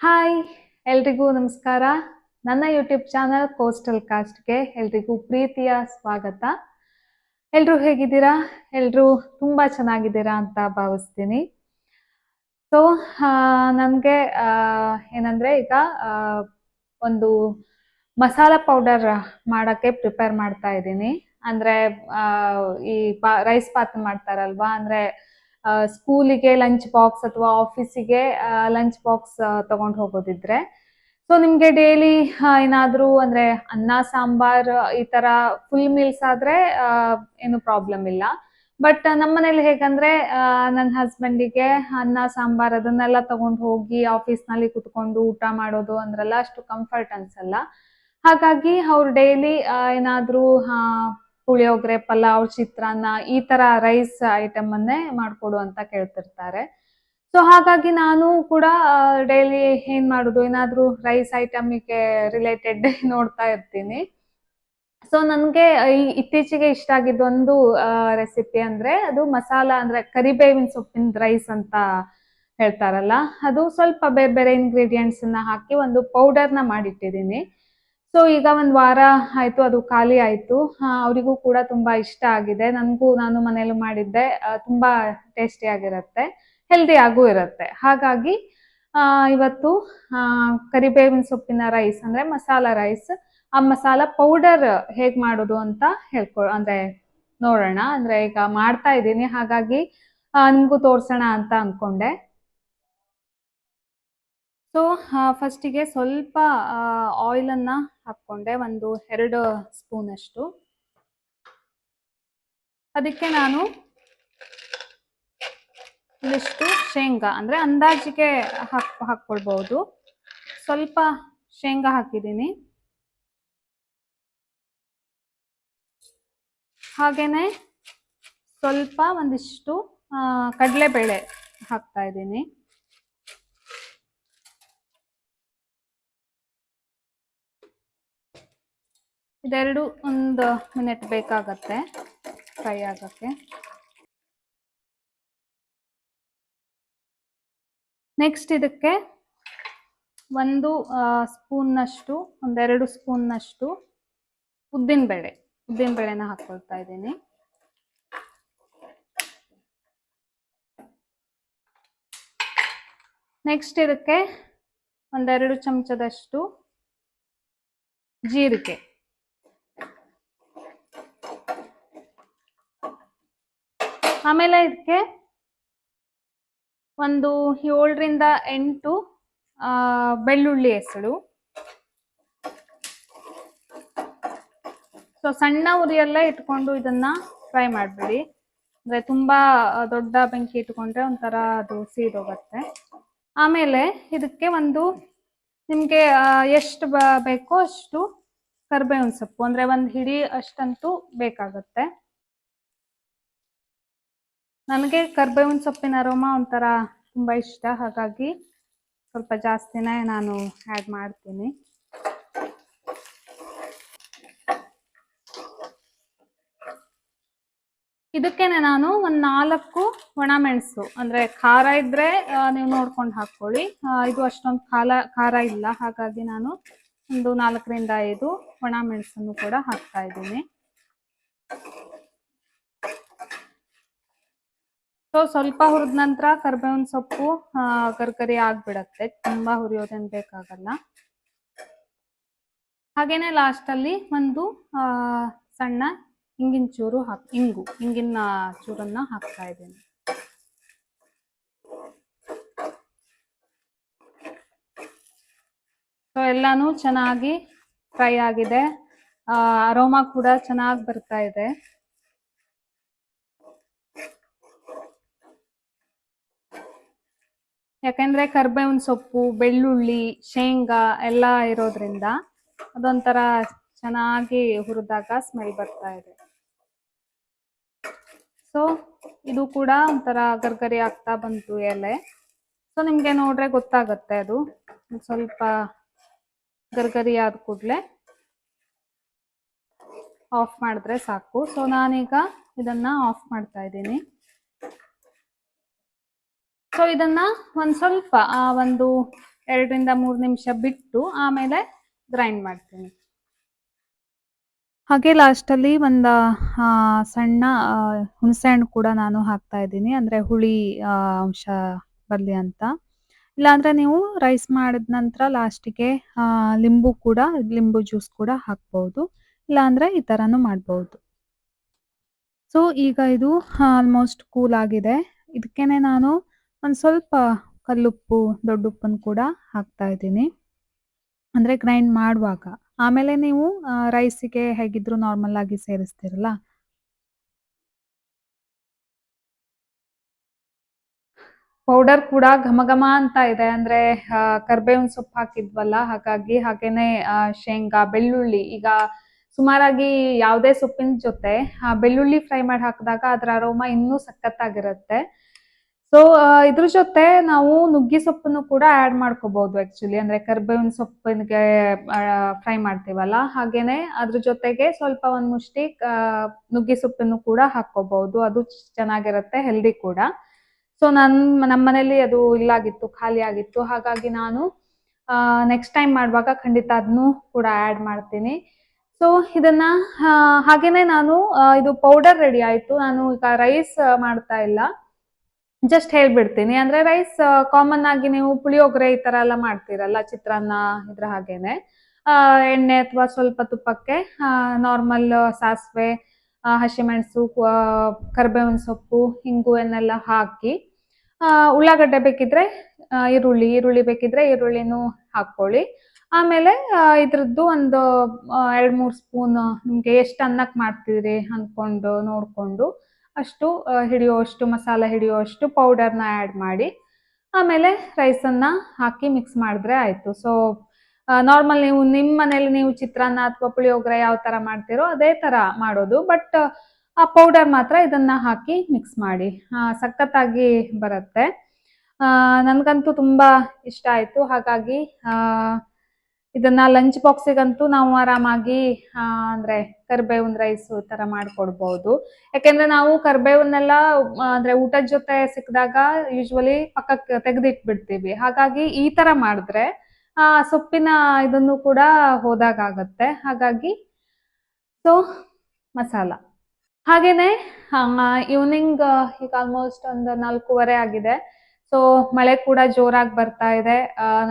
Hi, ಎಲ್ರಿಗೂ ನಮಸ್ಕಾರ. ನನ್ನ ಯೂಟ್ಯೂಬ್ ಚಾನಲ್ ಕೋಸ್ಟಲ್ ಕಾಸ್ಟ್ಗೆ ಎಲ್ರಿಗೂ ಪ್ರೀತಿಯ ಸ್ವಾಗತ. ಎಲ್ರು ಹೇಗಿದ್ದೀರಾ? ಎಲ್ರು ತುಂಬಾ ಚೆನ್ನಾಗಿದ್ದೀರಾ ಅಂತ ಭಾವಿಸ್ತೀನಿ. ಸೊ ನನಗೆ ಏನಂದ್ರೆ ಈಗ ಒಂದು ಮಸಾಲ ಪೌಡರ್ ಮಾಡಕ್ಕೆ ಪ್ರಿಪೇರ್ ಮಾಡ್ತಾ ಇದ್ದೀನಿ. ಅಂದ್ರೆ ಈ ರೈಸ್ ಪಾತ್ ಮಾಡ್ತಾರಲ್ವಾ? ಅಂದ್ರೆ ಸ್ಕೂಲಿಗೆ ಲಂಚ್ ಬಾಕ್ಸ್ ಅಥವಾ ಆಫೀಸಿಗೆ ಲಂಚ್ ಬಾಕ್ಸ್ ತಗೊಂಡು ಹೋಗೋದಿದ್ರೆ. ಸೊ ನಿಮ್ಗೆ ಡೈಲಿ ಏನಾದ್ರೂ ಅಂದ್ರೆ ಅನ್ನ, ಸಾಂಬಾರ್, ಈ ತರ ಫುಲ್ ಮೀಲ್ಸ್ ಆದ್ರೆ ಏನು ಪ್ರಾಬ್ಲಮ್ ಇಲ್ಲ. ಬಟ್ ನಮ್ಮ ಮನೇಲಿ ಹೇಗಂದ್ರೆ ನನ್ನ ಹಸ್ಬೆಂಡಿಗೆ ಅನ್ನ, ಸಾಂಬಾರ್ ಅದನ್ನೆಲ್ಲ ತಗೊಂಡು ಹೋಗಿ ಆಫೀಸ್ನಲ್ಲಿ ಕುತ್ಕೊಂಡು ಊಟ ಮಾಡೋದು ಅಂದ್ರೆಲ್ಲ ಅಷ್ಟು ಕಂಫರ್ಟ್ ಅನ್ಸಲ್ಲ. ಹಾಗಾಗಿ ಅವ್ರು ಡೈಲಿ ಏನಾದ್ರೂ ಪುಳಿಯೋಗರೆ, ಪಲಾವ್, ಚಿತ್ರಾನ್ನ ಈ ತರ ರೈಸ್ ಐಟಮ್ ಅನ್ನೇ ಮಾಡ್ಕೊಡು ಅಂತ ಕೇಳ್ತಿರ್ತಾರೆ. ಸೊ ಹಾಗಾಗಿ ನಾನು ಕೂಡ ಡೈಲಿ ಏನ್ ಮಾಡುದು? ಏನಾದ್ರೂ ರೈಸ್ ಐಟಮಿಗೆ ರಿಲೇಟೆಡ್ ನೋಡ್ತಾ ಇರ್ತೀನಿ. ಸೊ ನನಗೆ ಇತ್ತೀಚೆಗೆ ಇಷ್ಟ ಆಗಿದ್ದೊಂದು ರೆಸಿಪಿ ಅಂದ್ರೆ ಅದು ಮಸಾಲ ಅಂದ್ರೆ ಕರಿಬೇವಿನ ಸೊಪ್ಪಿನ ರೈಸ್ ಅಂತ ಹೇಳ್ತಾರಲ್ಲ. ಅದು ಸ್ವಲ್ಪ ಬೇರೆ ಬೇರೆ ಇಂಗ್ರೀಡಿಯೆಂಟ್ಸ್ ಅನ್ನ ಹಾಕಿ ಒಂದು ಪೌಡರ್ನ ಮಾಡಿಟ್ಟಿದ್ದೀನಿ. ಸೊ ಈಗ ಒಂದ್ ವಾರ ಆಯ್ತು, ಅದು ಖಾಲಿ ಆಯ್ತು. ಅವರಿಗೂ ಕೂಡ ತುಂಬಾ ಇಷ್ಟ ಆಗಿದೆ. ನನಗೂ ನಾನು ಮನೇಲಿ ಮಾಡಿದ್ದೆ. ತುಂಬಾ ಟೇಸ್ಟಿ ಆಗಿರತ್ತೆ. ಹೆಲ್ದಿ ಆಗೂ ಇರುತ್ತೆ. ಹಾಗಾಗಿ ಇವತ್ತು ಕರಿಬೇವಿನ ಸೊಪ್ಪಿನ ರೈಸ್ ಅಂದ್ರೆ ಮಸಾಲ ರೈಸ್ ಆ ಮಸಾಲ ಪೌಡರ್ ಹೇಗ್ ಮಾಡೋದು ಅಂತ ಹೇಳ್ಕೊ, ಅಂದ್ರೆ ನೋಡೋಣ. ಅಂದ್ರೆ ಈಗ ಮಾಡ್ತಾ ಇದ್ದೀನಿ. ಹಾಗಾಗಿ ನಿಮ್ಗೂ ತೋರ್ಸೋಣ ಅಂತ ಅನ್ಕೊಂಡೆ. ಸೊ ಫಸ್ಟಿಗೆ ಸ್ವಲ್ಪ ಆಯಿಲ್ ಹಾಕ್ಕೊಂಡೆ, ಒಂದು ಎರಡು ಸ್ಪೂನ್ ಅಷ್ಟು. ಅದಕ್ಕೆ ನಾನು ಒಂದಿಷ್ಟು ಶೇಂಗಾ, ಅಂದ್ರೆ ಅಂದಾಜಿಗೆ ಹಾಕ್ ಹಾಕ್ಕೊಳ್ಬೋದು ಸ್ವಲ್ಪ ಶೇಂಗಾ ಹಾಕಿದ್ದೀನಿ. ಹಾಗೇನೆ ಸ್ವಲ್ಪ ಒಂದಿಷ್ಟು ಕಡಲೆಬೇಳೆ ಹಾಕ್ತಾ ಇದ್ದೀನಿ. ಇದೆರಡು ಒಂದು ಮಿನಿಟ್ ಬೇಕಾಗತ್ತೆ. ಫ್ರೈ ಆಗೋಕ್ಕೆ. ನೆಕ್ಸ್ಟ್ ಇದಕ್ಕೆ ಒಂದು ಸ್ಪೂನ್ನಷ್ಟು, ಒಂದೆರಡು ಸ್ಪೂನ್ನಷ್ಟು ಉದ್ದಿನಬೇಳೆ ಉದ್ದಿನಬೇಳೆನ ಹಾಕ್ಕೊಳ್ತಾ ಇದ್ದೀನಿ. ನೆಕ್ಸ್ಟ್ ಇದಕ್ಕೆ ಒಂದೆರಡು ಚಮಚದಷ್ಟು ಜೀರಿಗೆ. ಆಮೇಲೆ ಇದಕ್ಕೆ ಒಂದು ಏಳರಿಂದ ಎಂಟು ಬೆಳ್ಳುಳ್ಳಿ ಹೆಸರು. ಸೊ ಸಣ್ಣ ಉರಿಯಲ್ಲೇ ಇಟ್ಕೊಂಡು ಇದನ್ನ ಫ್ರೈ ಮಾಡಬೇಡಿ. ಅಂದ್ರೆ ತುಂಬಾ ದೊಡ್ಡ ಬೆಂಕಿ ಇಟ್ಕೊಂಡ್ರೆ ಒಂಥರ ಅದು ಸೀದೋಗತ್ತೆ. ಆಮೇಲೆ ಇದಕ್ಕೆ ಒಂದು ನಿಮ್ಗೆ ಎಷ್ಟು ಬೇಕೋ ಅಷ್ಟು ಕರ್ಬೇವಿನ ಸೊಪ್ಪು. ಅಂದ್ರೆ ಒಂದು ಹಿಡಿ ಅಷ್ಟಂತೂ ಬೇಕಾಗತ್ತೆ. ನನಗೆ ಕರ್ಬೇವಿನ ಸೊಪ್ಪಿನ ಅರೋಮ ಒಂಥರ ತುಂಬ ಇಷ್ಟ, ಹಾಗಾಗಿ ಸ್ವಲ್ಪ ಜಾಸ್ತಿನೇ ನಾನು ಆ್ಯಡ್ ಮಾಡ್ತೀನಿ. ಇದಕ್ಕೇನೆ ನಾನು ಒಂದು ನಾಲ್ಕು ಒಣಮೆಣಸು ಅಂದರೆ ಖಾರ ಇದ್ರೆ ನೀವು ನೋಡ್ಕೊಂಡು ಹಾಕ್ಕೊಳ್ಳಿ. ಇದು ಅಷ್ಟೊಂದು ಖಾರ ಖಾರ ಇಲ್ಲ, ಹಾಗಾಗಿ ನಾನು ಒಂದು ನಾಲ್ಕರಿಂದ ಐದು ಒಣಮೆಣಸನ್ನು ಕೂಡ ಹಾಕ್ತಾ ಇದ್ದೀನಿ. ಸೊ ಸ್ವಲ್ಪ ಹುರಿದ ನಂತರ ಕರ್ಬೇವಿನ ಸೊಪ್ಪು ಕರ್ಕರಿ ಆಗ್ಬಿಡತ್ತೆ. ತುಂಬಾ ಹುರಿಯೋದೇನ್ ಬೇಕಾಗಲ್ಲ. ಹಾಗೇನೆ ಲಾಸ್ಟ್ ಅಲ್ಲಿ ಒಂದು ಆ, ಸಣ್ಣ ಇಂಗಿನ ಚೂರು ಹಾಕ್ ಇಂಗು ಇಂಗಿನ ಚೂರನ್ನ ಹಾಕ್ತಾ ಇದ್ದೀನಿ. ಸೊ ಎಲ್ಲಾನು ಚೆನ್ನಾಗಿ ಫ್ರೈ ಆಗಿದೆ. ಅರೋಮಾ ಕೂಡ ಚೆನ್ನಾಗಿ ಬರ್ತಾ ಇದೆ. ಯಾಕಂದ್ರೆ ಕರ್ಬೇವಿನ ಸೊಪ್ಪು, ಬೆಳ್ಳುಳ್ಳಿ, ಶೇಂಗಾ ಎಲ್ಲ ಇರೋದ್ರಿಂದ ಅದೊಂಥರ ಚೆನ್ನಾಗಿ ಹುರಿದಾಗ ಸ್ಮೆಲ್ ಬರ್ತಾ ಇದೆ. ಸೊ ಇದು ಕೂಡ ಒಂಥರ ಗರ್ಗರಿ ಆಗ್ತಾ ಬಂತು ಎಲೆ. ಸೊ ನಿಮ್ಗೆ ನೋಡ್ರೆ ಗೊತ್ತಾಗತ್ತೆ ಅದು. ಸ್ವಲ್ಪ ಗರ್ಗರಿ ಆದ ಕೂಡಲೇ ಆಫ್ ಮಾಡಿದ್ರೆ ಸಾಕು. ಸೊ ನಾನೀಗ ಇದನ್ನ ಆಫ್ ಮಾಡ್ತಾ ಇದ್ದೀನಿ. ಸೊ ಇದನ್ನ ಒಂದ್ ಸ್ವಲ್ಪ, ಆ ಒಂದು ಎರಡರಿಂದ ಮೂರು ನಿಮಿಷ ಬಿಟ್ಟು ಆಮೇಲೆ ಗ್ರೈಂಡ್ ಮಾಡ್ತೀನಿ. ಹಾಗೆ ಲಾಸ್ಟಲ್ಲಿ ಒಂದು ಸಣ್ಣ ಹುಣಸೆ ಹಣ್ಣು ಕೂಡ ನಾನು ಹಾಕ್ತಾ ಇದ್ದೀನಿ. ಅಂದ್ರೆ ಹುಳಿ ಅಂಶ ಬರಲಿ ಅಂತ. ಇಲ್ಲಾಂದ್ರೆ ನೀವು ರೈಸ್ ಮಾಡಿದ ನಂತರ ಲಾಸ್ಟಿಗೆ ಲಿಂಬು ಕೂಡ, ಲಿಂಬು ಜ್ಯೂಸ್ ಕೂಡ ಹಾಕ್ಬೋದು. ಇಲ್ಲಾಂದ್ರೆ ಈ ತರನು ಮಾಡ್ಬೋದು. ಸೊ ಈಗ ಇದು ಆಲ್ಮೋಸ್ಟ್ ಕೂಲ್ ಆಗಿದೆ. ಇದಕ್ಕೇನೆ ನಾನು ಒಂದು ಸ್ವಲ್ಪ ಕಲ್ಲುಪ್ಪು ದೊಡ್ಡ ಉಪ್ಪನ್ನು ಕೂಡ ಹಾಕ್ತಾ ಇದ್ದೀನಿ. ಅಂದರೆ ಗ್ರೈಂಡ್ ಮಾಡುವಾಗ. ಆಮೇಲೆ ನೀವು ರೈಸಿಗೆ ಹೇಗಿದ್ರು ನಾರ್ಮಲ್ ಆಗಿ ಸೇರಿಸ್ತೀರಲ್ಲ? ಪೌಡರ್ ಕೂಡ ಘಮ ಘಮ ಅಂತ ಇದೆ. ಅಂದ್ರೆ ಕರ್ಬೇವಿನ ಸೊಪ್ಪು ಹಾಕಿದ್ವಲ್ಲ, ಹಾಗಾಗಿ ಹಾಗೇನೆ ಶೇಂಗಾ, ಬೆಳ್ಳುಳ್ಳಿ. ಈಗ ಸುಮಾರಾಗಿ ಯಾವುದೇ ಸೊಪ್ಪಿನ ಜೊತೆ ಬೆಳ್ಳುಳ್ಳಿ ಫ್ರೈ ಮಾಡಿ ಹಾಕಿದಾಗ ಅದರ ಅರೋಮ ಇನ್ನೂ ಸಖತ್ತಾಗಿರುತ್ತೆ. ಸೊ ಇದ್ರ ಜೊತೆ ನಾವು ನುಗ್ಗಿ ಸೊಪ್ಪನ್ನು ಕೂಡ ಆಡ್ ಮಾಡ್ಕೋಬಹುದು ಆಕ್ಚುಲಿ ಅಂದ್ರೆ ಕರ್ಬೇವಿನ ಸೊಪ್ಪಿಗೆ ಫ್ರೈ ಮಾಡ್ತೀವಲ್ಲ, ಹಾಗೇನೆ ಅದ್ರ ಜೊತೆಗೆ ಸ್ವಲ್ಪ ಒಂದ್ ಮುಷ್ಟಿ ನುಗ್ಗಿ ಸೊಪ್ಪನ್ನು ಕೂಡ ಹಾಕೋಬಹುದು ಅದು ಚೆನ್ನಾಗಿರುತ್ತೆ ಹೆಲ್ದಿ ಕೂಡ. ಸೊ ನನ್ ನಮ್ಮ ಮನೇಲಿ ಅದು ಇಲ್ಲಾಗಿತ್ತು, ಖಾಲಿ ಆಗಿತ್ತು. ಹಾಗಾಗಿ ನಾನು ನೆಕ್ಸ್ಟ್ ಟೈಮ್ ಮಾಡುವಾಗ ಖಂಡಿತ ಅದನ್ನು ಕೂಡ ಆ್ಯಡ್ ಮಾಡ್ತೀನಿ. ಸೊ ಇದನ್ನ ಹಾಗೇನೆ ನಾನು ಇದು ಪೌಡರ್ ರೆಡಿ ಆಯ್ತು. ನಾನು ಈಗ ರೈಸ್ ಮಾಡ್ತಾ ಇಲ್ಲ. ಜಸ್ಟ್ ಹೇಳ್ಬಿಡ್ತೀನಿ. ಅಂದ್ರೆ ರೈಸ್ ಕಾಮನ್ ಆಗಿ ನೀವು ಪುಳಿಯೋಗರೆ ಈ ತರ ಎಲ್ಲ ಮಾಡ್ತೀರಲ್ಲ ಚಿತ್ರಾನ್ನ ಇದ್ರ ಹಾಗೇನೆ. ಎಣ್ಣೆ ಅಥವಾ ಸ್ವಲ್ಪ ತುಪ್ಪಕ್ಕೆ ನಾರ್ಮಲ್ ಸಾಸಿವೆ ಹಸಿಮೆಣಸು ಕರಿಬೇವಿನ ಸೊಪ್ಪು ಹಿಂಗುವನ್ನೆಲ್ಲ ಹಾಕಿ ಆ, ಉಳ್ಳಾಗಡ್ಡೆ ಬೇಕಿದ್ರೆ ಈರುಳ್ಳಿ ಈರುಳ್ಳಿ ಬೇಕಿದ್ರೆ ಈರುಳ್ಳಿನೂ ಹಾಕೊಳ್ಳಿ ಆಮೇಲೆ ಇದ್ರದ್ದು ಒಂದು ಎರಡು ಮೂರು ಸ್ಪೂನ್ ನಿಮ್ಗೆ ಎಷ್ಟು ಅನ್ನಕ್ಕೆ ಮಾಡ್ತೀರಿ ಅಂದ್ಕೊಂಡು ನೋಡಿಕೊಂಡು ಅಷ್ಟು ಹಿಡಿಯುವಷ್ಟು ಮಸಾಲ ಹಿಡಿಯುವಷ್ಟು ಪೌಡರ್ನ ಆ್ಯಡ್ ಮಾಡಿ, ಆಮೇಲೆ ರೈಸನ್ನು ಹಾಕಿ ಮಿಕ್ಸ್ ಮಾಡಿದ್ರೆ ಆಯಿತು. ಸೊ ನಾರ್ಮಲ್ ನೀವು ನಿಮ್ಮ ಮನೇಲಿ ನೀವು ಚಿತ್ರಾನ್ನ ಅಥವಾ ಪುಳಿಯೋಗರೆ ಯಾವ ಥರ ಮಾಡ್ತೀರೋ ಅದೇ ಥರ ಮಾಡೋದು. ಬಟ್ ಆ ಪೌಡರ್ ಮಾತ್ರ ಇದನ್ನ ಹಾಕಿ ಮಿಕ್ಸ್ ಮಾಡಿ. ಸಖತ್ತಾಗಿ ಬರುತ್ತೆ. ನನಗಂತೂ ತುಂಬ ಇಷ್ಟ ಆಯಿತು. ಹಾಗಾಗಿ ಇದನ್ನ ಲಂಚ್ ಬಾಕ್ಸಿಗಂತೂ ನಾವು ಆರಾಮಾಗಿ ಅಂದ್ರೆ ಕರ್ಬೇವಿನ ರೈಸ್ ತರ ಮಾಡ್ಕೊಡ್ಬಹುದು ಯಾಕೆಂದ್ರೆ ನಾವು ಕರ್ಬೇವನ್ನೆಲ್ಲ, ಅಂದ್ರೆ ಊಟದ ಜೊತೆ ಸಿಕ್ಕಿದಾಗ ಯೂಶ್ವಲಿ ಪಕ್ಕಕ್ಕೆ ತೆಗೆದಿಟ್ಬಿಡ್ತೀವಿ. ಹಾಗಾಗಿ ಈ ತರ ಮಾಡಿದ್ರೆ, ಆ, ಸೊಪ್ಪಿನ ಇದನ್ನು ಕೂಡ ಹೋದಾಗತ್ತೆ ಹಾಗಾಗಿ ಸೊ ಮಸಾಲ. ಹಾಗೇನೆ ಈವ್ನಿಂಗ್ ಈಗ ಆಲ್ಮೋಸ್ಟ್ ಒಂದು ನಾಲ್ಕೂವರೆ ಆಗಿದೆ. ಸೊ ಮಳೆ ಕೂಡ ಜೋರಾಗಿ ಬರ್ತಾ ಇದೆ.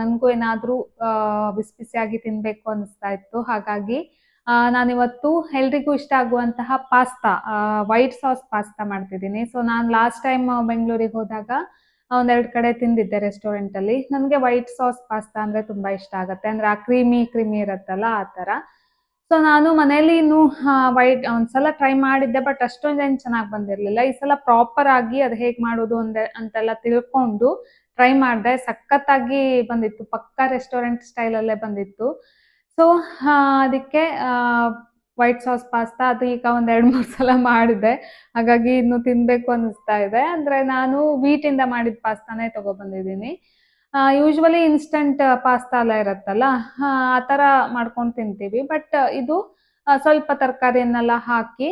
ನನಗೂ ಏನಾದ್ರೂ ಬಿಸಿ ಬಿಸಿಯಾಗಿ ತಿನ್ಬೇಕು ಅನಿಸ್ತಾ ಇತ್ತು. ಹಾಗಾಗಿ ನಾನಿವತ್ತು ಎಲ್ರಿಗೂ ಇಷ್ಟ ಆಗುವಂತಹ ಪಾಸ್ತಾ ವೈಟ್ ಸಾಸ್ ಪಾಸ್ತಾ ಮಾಡ್ತಿದ್ದೀನಿ. ಸೊ ನಾನು ಲಾಸ್ಟ್ ಟೈಮ್ ಬೆಂಗಳೂರಿಗೆ ಹೋದಾಗ ಒಂದೆರಡು ಕಡೆ ತಿಂದಿದ್ದೆ ರೆಸ್ಟೋರೆಂಟ್ ಅಲ್ಲಿ. ನನಗೆ ವೈಟ್ ಸಾಸ್ ಪಾಸ್ತಾ ಅಂದ್ರೆ ತುಂಬಾ ಇಷ್ಟ ಆಗುತ್ತೆ. ಅಂದ್ರೆ ಆ ಕ್ರೀಮಿ ಕ್ರೀಮಿ ಇರುತ್ತಲ್ಲ, ಆ ತರ ಸೊ ನಾನು ಮನೇಲಿ ಇನ್ನು ವೈಟ್ ಒಂದ್ಸಲ ಟ್ರೈ ಮಾಡಿದ್ದೆ ಬಟ್ ಅಷ್ಟೊಂದೇನು ಚೆನ್ನಾಗಿ ಬಂದಿರಲಿಲ್ಲ. ಈ ಸಲ ಪ್ರಾಪರ್ ಆಗಿ ಅದು ಹೇಗೆ ಮಾಡೋದು ಅಂದೆ, ಅಂತೆಲ್ಲ ತಿಳ್ಕೊಂಡು ಟ್ರೈ ಮಾಡಿದೆ. ಸಖತ್ತಾಗಿ ಬಂದಿತ್ತು. ಪಕ್ಕಾ ರೆಸ್ಟೋರೆಂಟ್ ಸ್ಟೈಲಲ್ಲೇ ಬಂದಿತ್ತು. ಸೊ ಅದಕ್ಕೆ ವೈಟ್ ಸಾಸ್ ಪಾಸ್ತಾ ಅದು ಈಗ ಒಂದ್ ಎರಡು ಮೂರು ಸಲ ಮಾಡಿದೆ. ಹಾಗಾಗಿ ಇನ್ನು ತಿನ್ಬೇಕು ಅನ್ನಿಸ್ತಾ ಇದೆ. ಅಂದ್ರೆ ನಾನು ವೀಟಿಂದ ಮಾಡಿದ ಪಾಸ್ತಾನೇ ತಗೊಬಂದಿದ್ದೀನಿ ಯೂಶ್ವಲಿ ಇನ್ಸ್ಟಂಟ್ ಪಾಸ್ತಾ ಎಲ್ಲ ಇರತ್ತಲ್ಲ, ಆ ಥರ ಮಾಡ್ಕೊಂಡು ತಿಂತೀವಿ. ಬಟ್ ಇದು ಸ್ವಲ್ಪ ತರಕಾರಿಯನ್ನೆಲ್ಲ ಹಾಕಿ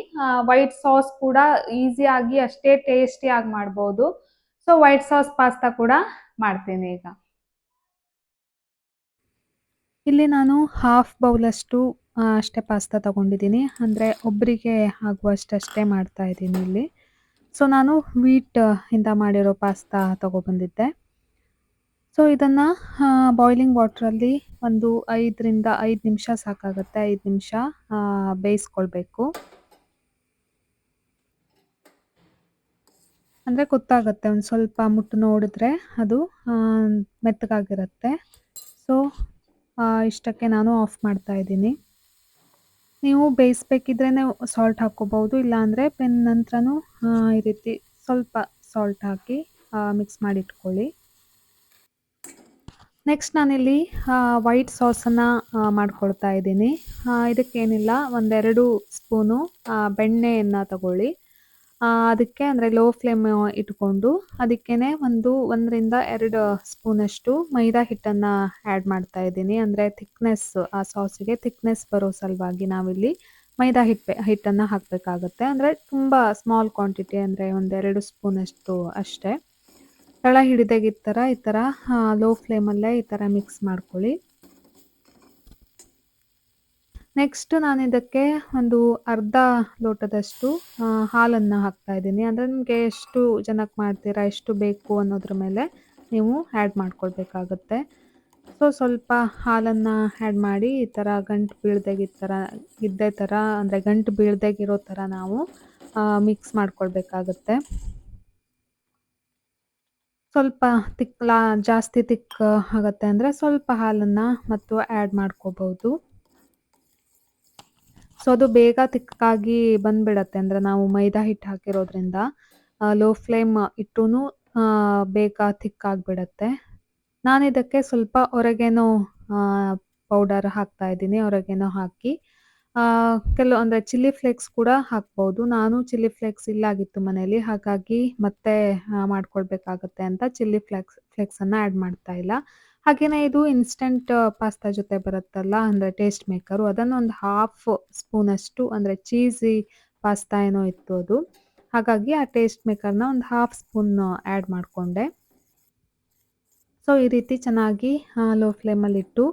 ವೈಟ್ ಸಾಸ್ ಕೂಡ ಈಸಿಯಾಗಿ ಅಷ್ಟೇ ಟೇಸ್ಟಿಯಾಗಿ ಮಾಡ್ಬೋದು. ಸೊ ವೈಟ್ ಸಾಸ್ ಪಾಸ್ತಾ ಕೂಡ ಮಾಡ್ತೀನಿ ಈಗ. ಇಲ್ಲಿ ನಾನು ಹಾಫ್ ಬೌಲಷ್ಟು ಅಷ್ಟೇ ಪಾಸ್ತಾ ತಗೊಂಡಿದ್ದೀನಿ. ಅಂದರೆ ಒಬ್ಬರಿಗೆ ಆಗುವಷ್ಟಷ್ಟೇ ಮಾಡ್ತಾ ಇದ್ದೀನಿ ಇಲ್ಲಿ. ಸೊ ನಾನು ವೀಟ್ ಇಂದ ಮಾಡಿರೋ ಪಾಸ್ತಾ ತಗೊಬಂದಿದ್ದೆ. ಸೊ ಇದನ್ನು ಬಾಯ್ಲಿಂಗ್ ವಾಟ್ರಲ್ಲಿ ಒಂದು ಐದರಿಂದ ಐದು ನಿಮಿಷ ಸಾಕಾಗುತ್ತೆ. ಐದು ನಿಮಿಷ ಬೇಯಿಸ್ಕೊಳ್ಬೇಕು. ಅಂದರೆ ಗೊತ್ತಾಗುತ್ತೆ, ಒಂದು ಸ್ವಲ್ಪ ಮುಟ್ಟು ನೋಡಿದ್ರೆ ಅದು ಮೆತ್ತಗಾಗಿರುತ್ತೆ. ಸೊ ಇಷ್ಟಕ್ಕೆ ನಾನು ಆಫ್ ಮಾಡ್ತಾ ಇದ್ದೀನಿ. ನೀವು ಬೇಯಿಸ್ಬೇಕಿದ್ರೆ ಸಾಲ್ಟ್ ಹಾಕ್ಕೋಬಹುದು ಇಲ್ಲಾಂದರೆ ಪೆನ್ ನಂತರನೂ ಈ ರೀತಿ ಸ್ವಲ್ಪ ಸಾಲ್ಟ್ ಹಾಕಿ ಮಿಕ್ಸ್ ಮಾಡಿ ಇಟ್ಕೊಳ್ಳಿ ನೆಕ್ಸ್ಟ್ ನಾನಿಲ್ಲಿ ವೈಟ್ ಸಾಸನ್ನು ಮಾಡ್ಕೊಳ್ತಾ ಇದ್ದೀನಿ. ಇದಕ್ಕೇನಿಲ್ಲ, ಒಂದೆರಡು ಸ್ಪೂನು ಬೆಣ್ಣೆಯನ್ನು ತಗೊಳ್ಳಿ. ಅದಕ್ಕೆ ಅಂದರೆ ಲೋ ಫ್ಲೇಮ್ ಇಟ್ಕೊಂಡು, ಅದಕ್ಕೇನೆ ಒಂದು ಒಂದರಿಂದ ಎರಡು ಸ್ಪೂನಷ್ಟು ಮೈದಾ ಹಿಟ್ಟನ್ನು ಆ್ಯಡ್ ಮಾಡ್ತಾ ಇದ್ದೀನಿ. ಅಂದರೆ ಥಿಕ್ನೆಸ್ ಆ ಸಾಸಿಗೆ ಥಿಕ್ನೆಸ್ ಬರೋ ಸಲುವಾಗಿ ನಾವಿಲ್ಲಿ ಮೈದಾ ಹಿಟ್ಟು ಹಿಟ್ಟನ್ನು ಹಾಕಬೇಕಾಗುತ್ತೆ. ಅಂದರೆ ತುಂಬ ಸ್ಮಾಲ್ ಕ್ವಾಂಟಿಟಿ ಅಂದರೆ ಒಂದೆರಡು ಸ್ಪೂನಷ್ಟು ಅಷ್ಟೇ. ತಳ ಹಿಡಿದಾಗ ಈ ಥರ ಈ ಥರ ಲೋ ಫ್ಲೇಮಲ್ಲೇ ಈ ಥರ ಮಿಕ್ಸ್ ಮಾಡ್ಕೊಳ್ಳಿ. ನೆಕ್ಸ್ಟ್ ನಾನು ಇದಕ್ಕೆ ಒಂದು ಅರ್ಧ ಲೋಟದಷ್ಟು ಹಾಲನ್ನು ಹಾಕ್ತಾ ಇದ್ದೀನಿ. ಅಂದರೆ ನಿಮಗೆ ಎಷ್ಟು ಜನಕ್ಕೆ ಮಾಡ್ತೀರಾ, ಎಷ್ಟು ಬೇಕು ಅನ್ನೋದ್ರ ಮೇಲೆ ನೀವು ಆ್ಯಡ್ ಮಾಡ್ಕೊಳ್ಬೇಕಾಗತ್ತೆ. ಸೊ ಸ್ವಲ್ಪ ಹಾಲನ್ನು ಆ್ಯಡ್ ಮಾಡಿ ಈ ಥರ ಗಂಟು ಬೀಳ್ದಾಗ ಈ ಥರ ಇದ್ದೇ ಥರ ಅಂದರೆ ಗಂಟು ಬೀಳ್ದಾಗಿರೋ ಥರ ನಾವು ಮಿಕ್ಸ್ ಮಾಡ್ಕೊಳ್ಬೇಕಾಗತ್ತೆ. ಸ್ವಲ್ಪ ತಿಕ್ಲಾ ಜಾಸ್ತಿ ತಿಕ್ ಆಗುತ್ತೆ ಅಂದರೆ ಸ್ವಲ್ಪ ಹಾಲನ್ನು ಮತ್ತು ಆ್ಯಡ್ ಮಾಡ್ಕೋಬಹುದು ಸೊ ಅದು ಬೇಗ ತಿಕ್ಕಾಗಿ ಬಂದ್ಬಿಡತ್ತೆ ಅಂದರೆ ನಾವು ಮೈದಾ ಹಿಟ್ಟು ಹಾಕಿರೋದ್ರಿಂದ ಲೋ ಫ್ಲೇಮ್ ಇಟ್ಟೂ ಬೇಗ ತಿಕ್ಕಾಗ್ಬಿಡತ್ತೆ. ನಾನು ಇದಕ್ಕೆ ಸ್ವಲ್ಪ ಹೊರಗೇನೋ ಪೌಡರ್ ಹಾಕ್ತಾ ಇದ್ದೀನಿ, ಹೊರಗೇನೋ ಹಾಕಿ. ಕೆಲವು ಅಂದರೆ ಚಿಲ್ಲಿ ಫ್ಲೇಕ್ಸ್ ಕೂಡ ಹಾಕ್ಬೋದು. ನಾನು ಚಿಲ್ಲಿ ಫ್ಲೇಕ್ಸ್ ಇಲ್ಲಾಗಿತ್ತು ಮನೇಲಿ ಹಾಗಾಗಿ ಮತ್ತೆ ಮಾಡ್ಕೊಳ್ಬೇಕಾಗತ್ತೆ ಅಂತ ಚಿಲ್ಲಿ ಫ್ಲೇಕ್ಸ್ ಫ್ಲೇಕ್ಸನ್ನು ಆ್ಯಡ್ ಮಾಡ್ತಾ ಇಲ್ಲ. ಹಾಗೆಯೇ ಇದು ಇನ್ಸ್ಟೆಂಟ್ ಪಾಸ್ತಾ ಜೊತೆ ಬರುತ್ತಲ್ಲ, ಅಂದರೆ ಟೇಸ್ಟ್ ಮೇಕರು ಅದನ್ನು ಒಂದು ಹಾಫ್ ಸ್ಪೂನ್ ಅಷ್ಟು, ಅಂದರೆ ಚೀಸಿ ಪಾಸ್ತಾ ಏನೋ ಇತ್ತು ಅದು. ಹಾಗಾಗಿ ಆ ಟೇಸ್ಟ್ ಮೇಕರ್ನ ಒಂದು ಹಾಫ್ ಸ್ಪೂನ್ ಆ್ಯಡ್ ಮಾಡಿಕೊಂಡೆ. ಸೊ ಈ ರೀತಿ ಚೆನ್ನಾಗಿ ಲೋ ಫ್ಲೇಮಲ್ಲಿಟ್ಟು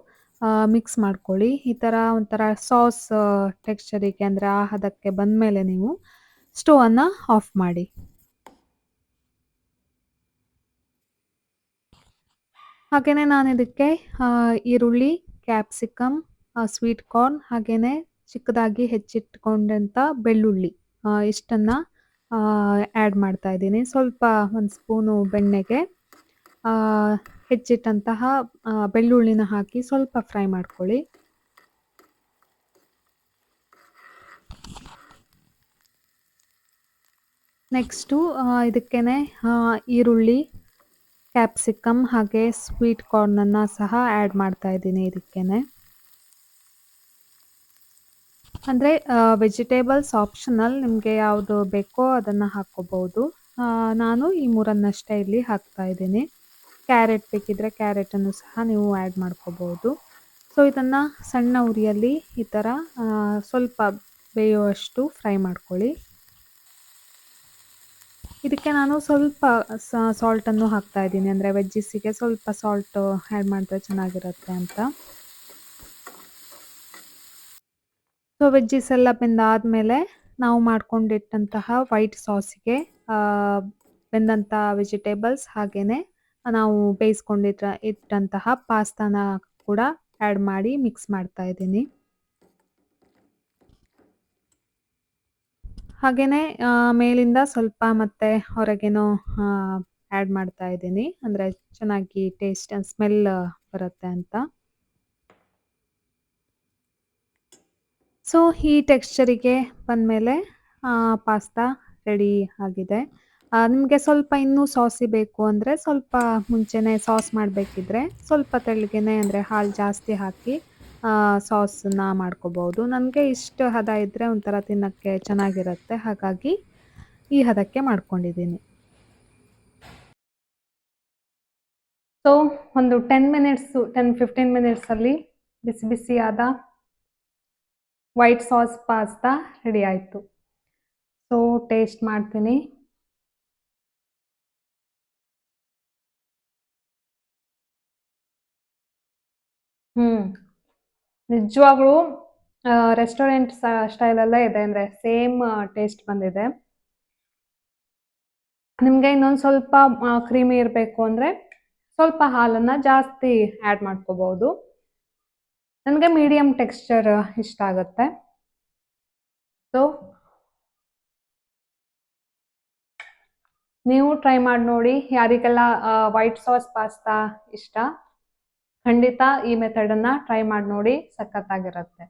ಮಿಕ್ಸ್ ಮಾಡ್ಕೊಳ್ಳಿ. ಈ ಥರ ಒಂಥರ ಸಾಸ್ ಟೆಕ್ಸ್ಚರಿಗೆ ಅಂದರೆ ಆ ಹದಕ್ಕೆ ಬಂದಮೇಲೆ ನೀವು ಸ್ಟೋವನ್ನು ಆಫ್ ಮಾಡಿ. ಹಾಗೆಯೇ ನಾನು ಇದಕ್ಕೆ ಈರುಳ್ಳಿ ಕ್ಯಾಪ್ಸಿಕಮ್ ಸ್ವೀಟ್ ಕಾರ್ನ್ ಹಾಗೆಯೇ ಚಿಕ್ಕದಾಗಿ ಹೆಚ್ಚಿಟ್ಕೊಂಡಂಥ ಬೆಳ್ಳುಳ್ಳಿ ಇಷ್ಟನ್ನು ಆ್ಯಡ್ ಮಾಡ್ತಾ ಇದ್ದೀನಿ. ಸ್ವಲ್ಪ ಒಂದು ಸ್ಪೂನು ಬೆಣ್ಣೆಗೆ. ಹೆಚ್ಚಿಟ್ಟಂತಹ ಬೆಳ್ಳುಳ್ಳಿನ ಹಾಕಿ ಸ್ವಲ್ಪ ಫ್ರೈ ಮಾಡ್ಕೊಳ್ಳಿ. ನೆಕ್ಸ್ಟು ಇದಕ್ಕೇನೆ ಈರುಳ್ಳಿ ಕ್ಯಾಪ್ಸಿಕಮ್ ಹಾಗೆ ಸ್ವೀಟ್ ಕಾರ್ನನ್ನು ಸಹ ಆ್ಯಡ್ ಮಾಡ್ತಾ ಇದ್ದೀನಿ ಇದಕ್ಕೇನೆ. ಅಂದರೆ ವೆಜಿಟೇಬಲ್ಸ್ ಆಪ್ಷನಲ್ ನಿಮಗೆ ಯಾವುದು ಬೇಕೋ ಅದನ್ನು ಹಾಕ್ಕೋಬೋದು. ನಾನು ಈ ಮೂರನ್ನಷ್ಟೇ ಇಲ್ಲಿ ಹಾಕ್ತಾ ಇದ್ದೀನಿ. ಕ್ಯಾರೆಟ್ ಬೇಕಿದ್ರೆ ಕ್ಯಾರೆಟನ್ನು ಸಹ ನೀವು ಆ್ಯಡ್ ಮಾಡ್ಕೋಬೋದು. ಸೊ ಇದನ್ನು ಸಣ್ಣ ಉರಿಯಲ್ಲಿ ಈ ಥರ ಸ್ವಲ್ಪ ಬೇಯುವಷ್ಟು ಫ್ರೈ ಮಾಡ್ಕೊಳ್ಳಿ. ಇದಕ್ಕೆ ನಾನು ಸ್ವಲ್ಪ ಸಾಲ್ಟನ್ನು ಹಾಕ್ತಾ ಇದ್ದೀನಿ. ಅಂದರೆ ವೆಜ್ಜಿಸಿಗೆ ಸ್ವಲ್ಪ ಸಾಲ್ಟ್ ಆ್ಯಡ್ ಮಾಡಿದ್ರೆ ಚೆನ್ನಾಗಿರುತ್ತೆ ಅಂತ. ಸೊ ವೆಜ್ಜಿಸ್ ಎಲ್ಲ ಬೆಂದಾದಮೇಲೆ ನಾವು ಮಾಡ್ಕೊಂಡಿಟ್ಟಂತಹ ವೈಟ್ ಸಾಸಿಗೆ ಬೆಂದಂಥ ವೆಜಿಟೇಬಲ್ಸ್ ಹಾಗೆಯೇ ನಾವು ಬೇಯಿಸ್ಕೊಂಡಿದ್ರ ಇಟ್ಟಂತಹ ಪಾಸ್ತಾನ ಕೂಡ ಆ್ಯಡ್ ಮಾಡಿ ಮಿಕ್ಸ್ ಮಾಡ್ತಾ ಇದ್ದೀನಿ. ಹಾಗೆಯೇ ಮೇಲಿಂದ ಸ್ವಲ್ಪ ಮತ್ತೆ ಹೊರಗೇನೋ ಆ್ಯಡ್ ಮಾಡ್ತಾ ಇದ್ದೀನಿ. ಅಂದರೆ ಚೆನ್ನಾಗಿ ಟೇಸ್ಟ್ ಸ್ಮೆಲ್ ಬರುತ್ತೆ ಅಂತ. ಸೊ ಈ ಟೆಕ್ಸ್ಚರಿಗೆ ಬಂದಮೇಲೆ ಪಾಸ್ತಾ ರೆಡಿ ಆಗಿದೆ. ನಿಮಗೆ ಸ್ವಲ್ಪ ಇನ್ನೂ ಸಾಸಿ ಬೇಕು ಅಂದರೆ ಸ್ವಲ್ಪ ಮುಂಚೆನೇ ಸಾಸ್ ಮಾಡಬೇಕಿದ್ರೆ ಸ್ವಲ್ಪ ತೆಳ್ಳಗೆನೆ ಅಂದರೆ ಹಾಲು ಜಾಸ್ತಿ ಹಾಕಿ ಸಾಸನ್ನ ಮಾಡ್ಕೋಬೋದು. ನನಗೆ ಇಷ್ಟು ಹದ ಇದ್ದರೆ ಒಂಥರ ತಿನ್ನೋಕ್ಕೆ ಚೆನ್ನಾಗಿರುತ್ತೆ. ಹಾಗಾಗಿ ಈ ಹದಕ್ಕೆ ಮಾಡ್ಕೊಂಡಿದ್ದೀನಿ. ಸೊ ಒಂದು ಟೆನ್ ಮಿನಿಟ್ಸು ಟೆನ್ ಫಿಫ್ಟೀನ್ ಮಿನಿಟ್ಸಲ್ಲಿ ಬಿಸಿ ಬಿಸಿಯಾದ ವೈಟ್ ಸಾಸ್ ಪಾಸ್ತಾ ರೆಡಿ ಆಯಿತು. ಸೊ ಟೇಸ್ಟ್ ಮಾಡ್ತೀನಿ. ಹ್ಮ್. ನಿಜವಾಗ್ಲೂ ರೆಸ್ಟೋರೆಂಟ್ ಸ್ಟೈಲಲ್ಲೇ ಇದೆ ಅಂದ್ರೆ ಸೇಮ್ ಟೇಸ್ಟ್ ಬಂದಿದೆ. ನಿಮಗೆ ಇನ್ನೊಂದು ಸ್ವಲ್ಪ ಕ್ರೀಮಿ ಇರಬೇಕು ಅಂದ್ರೆ ಸ್ವಲ್ಪ ಹಾಲನ್ನ ಜಾಸ್ತಿ ಆ್ಯಡ್ ಮಾಡ್ಕೋಬಹುದು ನನಗೆ ಮೀಡಿಯಂ ಟೆಕ್ಸ್ಚರ್ ಇಷ್ಟ ಆಗುತ್ತೆ. ಸೊ ನೀವು ಟ್ರೈ ಮಾಡಿ ನೋಡಿ. ಯಾರಿಗೆಲ್ಲ ವೈಟ್ ಸಾಸ್ ಪಾಸ್ತಾ ಇಷ್ಟ ಖಂಡಿತ ಈ ಮೆಥಡ್ ಅನ್ನ ಟ್ರೈ ಮಾಡಿ ನೋಡಿ ಸಖತ್ತಾಗಿರುತ್ತೆ.